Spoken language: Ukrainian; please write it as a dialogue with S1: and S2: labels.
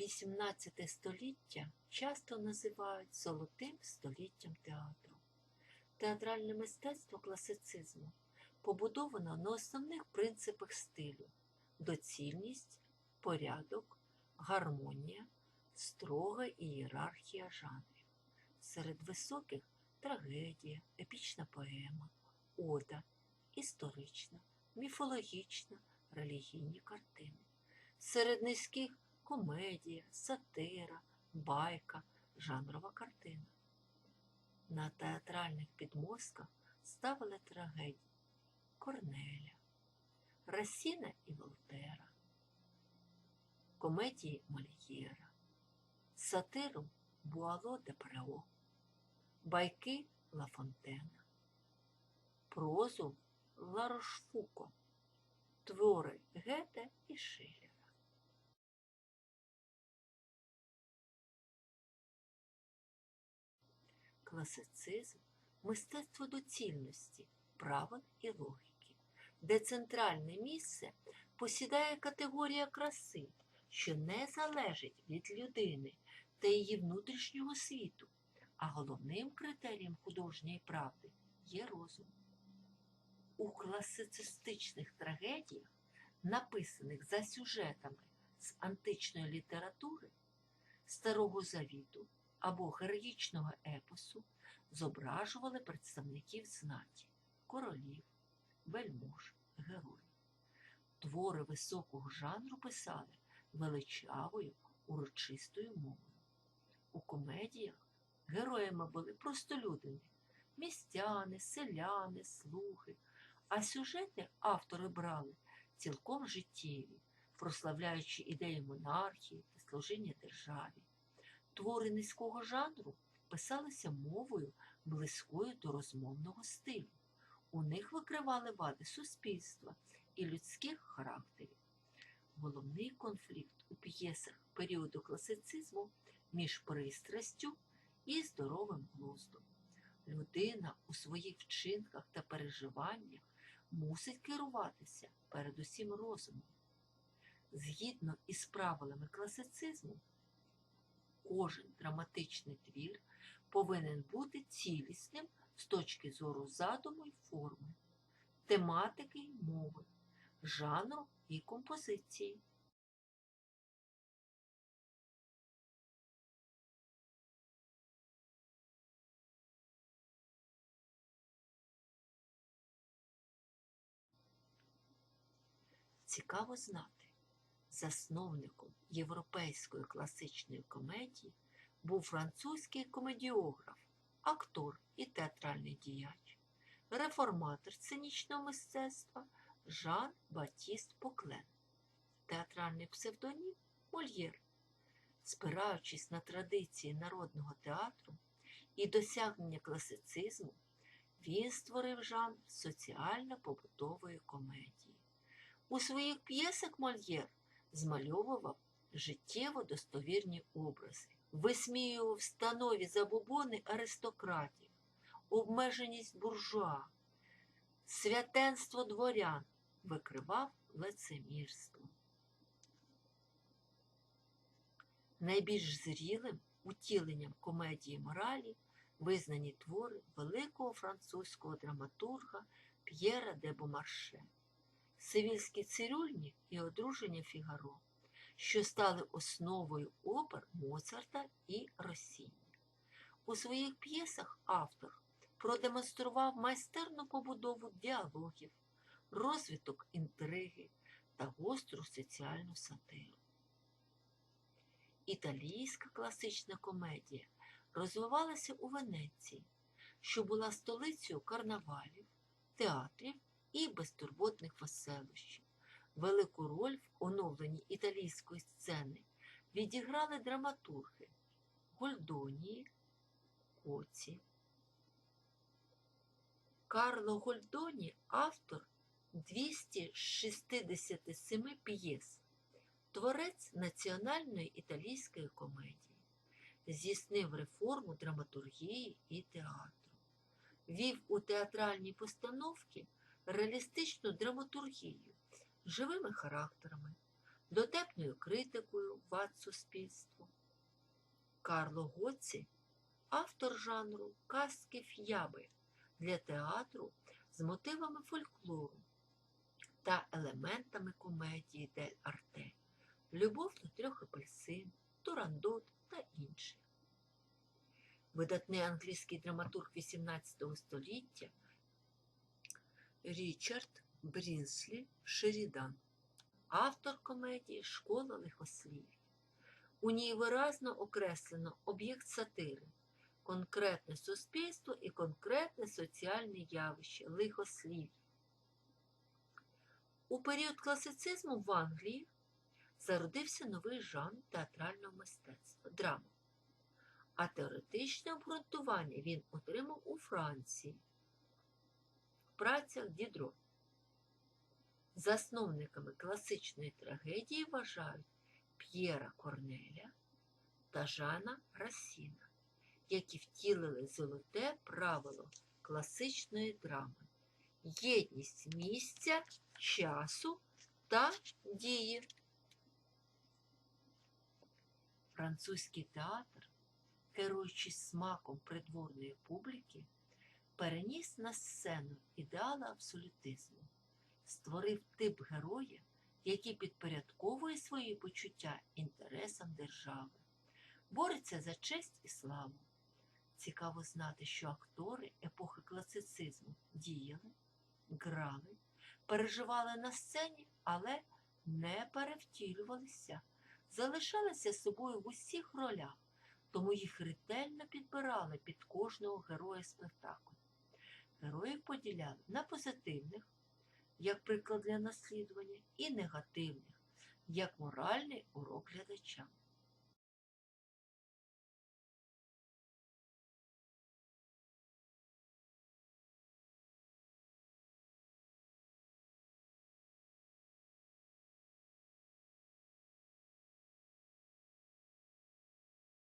S1: XVIII століття часто називають золотим століттям театру. Театральне мистецтво класицизму побудовано на основних принципах стилю доцільність, порядок, гармонія, строга ієрархія жанрів. Серед високих трагедія, епічна поема, ода, історична, міфологічна, релігійні картини. Серед низьких комедія, сатира, байка, жанрова картина. На театральних підмостках ставили трагедії Корнеля, Расіна і Волтера, комедії Мольєра, сатиру Буало де Прео, байки Ла Фонтена, прозу Ларошфуко, твори Гете і Шиллера. Класицизм мистецтво доцільності, правил і логіки, де центральне місце посідає категорія краси, що не залежить від людини та її внутрішнього світу, а головним критерієм художньої правди є розум. У класицистичних трагедіях, написаних за сюжетами з античної літератури, Старого Завіту або героїчного епосу, зображували представників знаті, королів, вельмож, героїв. Твори високого жанру писали величавою, урочистою мовою. У комедіях героями були простолюдини, містяни, селяни, слуги, а сюжети автори брали цілком життєві, прославляючи ідеї монархії та служіння державі. Твори низького жанру писалися мовою, близькою до розмовного стилю. У них викривали вади суспільства і людських характерів. Головний конфлікт у п'єсах періоду класицизму між пристрастю і здоровим глуздом. Людина у своїх вчинках та переживаннях мусить керуватися передусім розумом. Згідно із правилами класицизму, кожен драматичний твір повинен бути цілісним з точки зору задуму й форми, тематики й мови, жанру і композиції. Цікаво знати, засновником європейської класичної комедії був французький комедіограф, актор і театральний діяч, реформатор сценічного мистецтва Жан Батіст Поклен, театральний псевдонім Мольєр. Спираючись на традиції народного театру і досягнення класицизму, він створив жанр соціально-побутової комедії. У своїх п'єсах Мольєр змальовував життєво достовірні образи, висміював станові забобони аристократів, обмеженість буржуа, святенство дворян, викривав лицемірство. Найбільш зрілим утіленням комедії моралі визнані твори великого французького драматурга П'єра де Бомарше, Сивільські цирюльні і одруження Фігаро, що стали основою опер Моцарта і Росіні. У своїх п'єсах автор продемонстрував майстерну побудову діалогів, розвиток інтриги та гостру соціальну сатиру. Італійська класична комедія розвивалася у Венеції, що була столицею карнавалів, театрів і безтурботних веселощів. Велику роль в оновленні італійської сцени відіграли драматурги Гольдонії, Коці. Карло Гольдоні автор 267 п'єс, творець національної італійської комедії, здійснив реформу драматургії і театру, вів у театральні постановки реалістичну драматургію, живими характерами, дотепною критикою вад суспільству. Карло Гоці автор жанру казки ф'яби для театру з мотивами фольклору та елементами комедії дель арте, любов до трьох апельсин, турандот та інші. Видатний англійський драматург XVIII століття Річард Брінслі Шерідан, автор комедії Школа лихослів'я. У ній виразно окреслено об'єкт сатири, конкретне суспільство і конкретне соціальне явище лихослів'я. У період класицизму в Англії зародився новий жанр театрального мистецтва драма, а теоретичне обґрунтування він отримав у Франції працях Дідро. Засновниками класичної трагедії вважають П'єра Корнеля та Жана Расіна, які втілили золоте правило класичної драми єдність місця, часу та дії. Французький театр, керуючись смаком придворної публіки, переніс на сцену ідеали абсолютизму, створив тип героя, який підпорядковує свої почуття інтересам держави, бореться за честь і славу. Цікаво знати, що актори епохи класицизму діяли, грали, переживали на сцені, але не перевтілювалися, залишалися собою в усіх ролях, тому їх ретельно підбирали під кожного героя спектаклю. Героїв поділяли на позитивних, як приклад для наслідування, і негативних, як моральний урок глядачам.